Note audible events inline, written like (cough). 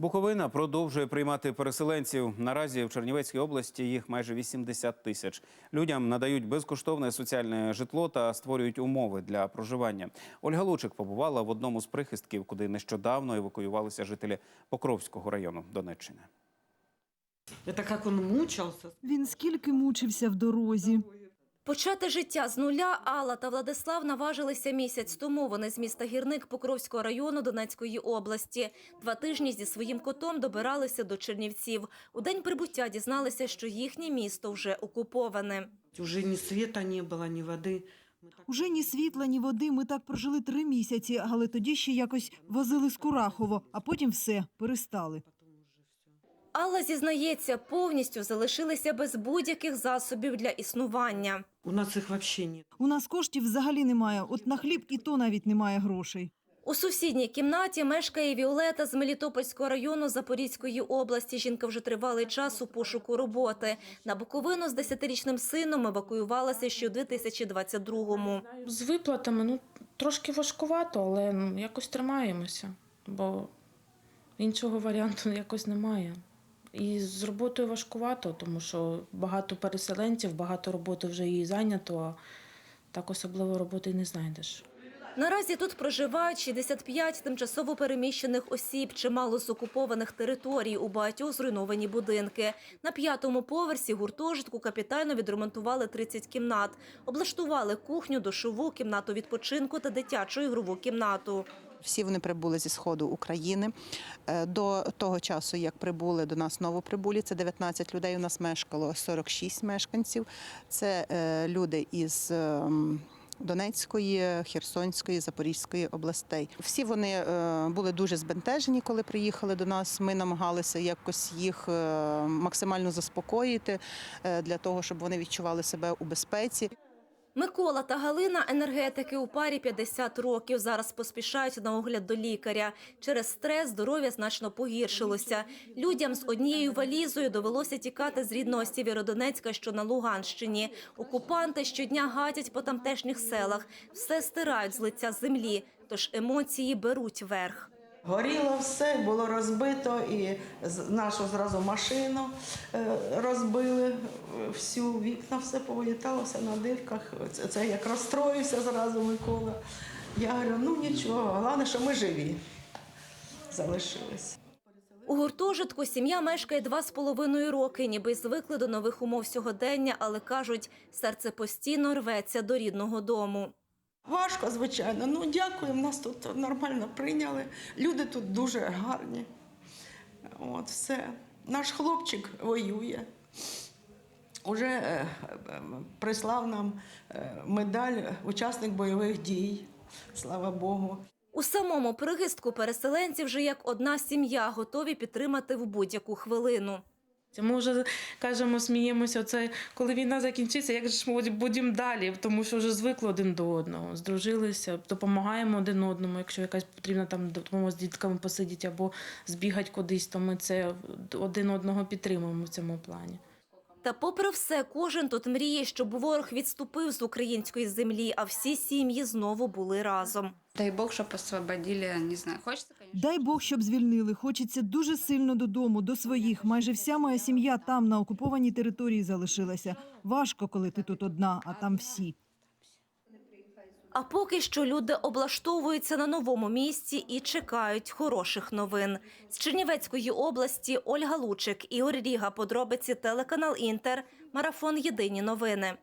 Буковина продовжує приймати переселенців. Наразі в Чернівецькій області їх майже 80 тисяч. Людям надають безкоштовне соціальне житло та створюють умови для проживання. Ольга Лучик побувала в одному з прихистків, куди нещодавно евакуювалися жителі Покровського району Донеччини. Как он мучился. Він скільки мучився в дорозі. Почати життя з нуля Алла та Владислав наважилися місяць тому. Вони з міста Гірник Покровського району Донецької області. Два тижні зі своїм котом добиралися до Чернівців. У день прибуття дізналися, що їхнє місто вже окуповане. Уже ни света не было, ни воды. Мы так- Уже ні світла, ні води. Ми так прожили три місяці, але тоді ще якось возили з Курахово, а потім все, перестали. Алла зізнається, повністю залишилися без будь-яких засобів для існування. У нас их вообще нет. У нас коштів взагалі немає. От на хліб і то навіть немає грошей. У сусідній кімнаті мешкає Віолета з Мелітопольського району Запорізької області. Жінка вже тривалий час у пошуку роботи. На Буковину з 10-річним сином евакуювалася ще у 2022-му. З виплатами ну, трошки важкувато, але ну, якось тримаємося, бо іншого варіанту (laughs) якось немає. І з роботою важкувато, тому що багато переселенців, багато роботи вже і зайнято, а так особливо роботи не знайдеш. Наразі тут проживають 65 тимчасово переміщених осіб, чимало з окупованих територій, у багатьох зруйновані будинки. На п'ятому поверсі гуртожитку капітально відремонтували 30 кімнат. Облаштували кухню, душову, кімнату відпочинку та дитячу ігрову кімнату. Всі вони прибули зі сходу України. Е, До того часу, як прибули до нас новоприбулі, це 19 людей. У нас мешкало 46 мешканців. Це е, люди із ем, Донецької, Херсонської, Запорізької областей. Всі вони е, були дуже збентежені, коли приїхали до нас. Ми намагалися якось їх максимально заспокоїти для того, щоб вони відчували себе у безпеці. Микола та Галина – енергетики у парі 50 років. Зараз поспішають на огляд до лікаря. Через стрес здоров'я значно погіршилося. Людям з однією валізою довелося тікати з рідного Сєвєродонецька, що на Луганщині. Окупанти щодня гатять по тамтешніх селах. Все стирають з лиця землі, тож емоції беруть верх. Горіло все, було розбито, і нашу зразу машину е, розбили всю, вікна все повиліталося на дивках. Це, це як розстроївся зразу Микола. Я говорю, ну нічого, головне, що ми живі залишились. У гуртожитку сім'я мешкає два з половиною роки, ніби звикли до нових умов сьогодення, але кажуть, серце постійно рветься до рідного дому. Важко, звичайно. Ну дякуємо, нас тут нормально прийняли. Люди тут дуже гарні. От все. Наш хлопчик воює. Уже е, е, прислав нам е, медаль учасник бойових дій. Слава Богу. У самому прихистку переселенці вже як одна сім'я готові підтримати в будь-яку хвилину. Ми вже кажемо, сміємося, це коли війна закінчиться, як же ж ми будемо далі, тому що вже звикли один до одного, здружилися, допомагаємо один одному. Якщо якась потрібна там допомога з дітками посидіти або збігати кудись, то ми це один одного підтримуємо в цьому плані. Та попри все, кожен тут мріє, щоб ворог відступив з української землі, а всі сім'ї знову були разом. Дай бог, щоб освободили, не знаю, Хочеться. Дай Бог, щоб звільнили. Хочеться дуже сильно додому, до своїх. Майже вся моя сім'я там, на окупованій території, залишилася. Важко, коли ти тут одна, а там всі. А поки що люди облаштовуються на новому місці і чекають хороших новин. З Чернівецької області Ольга Лучик, Ігор Ріга, подробиці телеканал Інтер, марафон Єдині новини.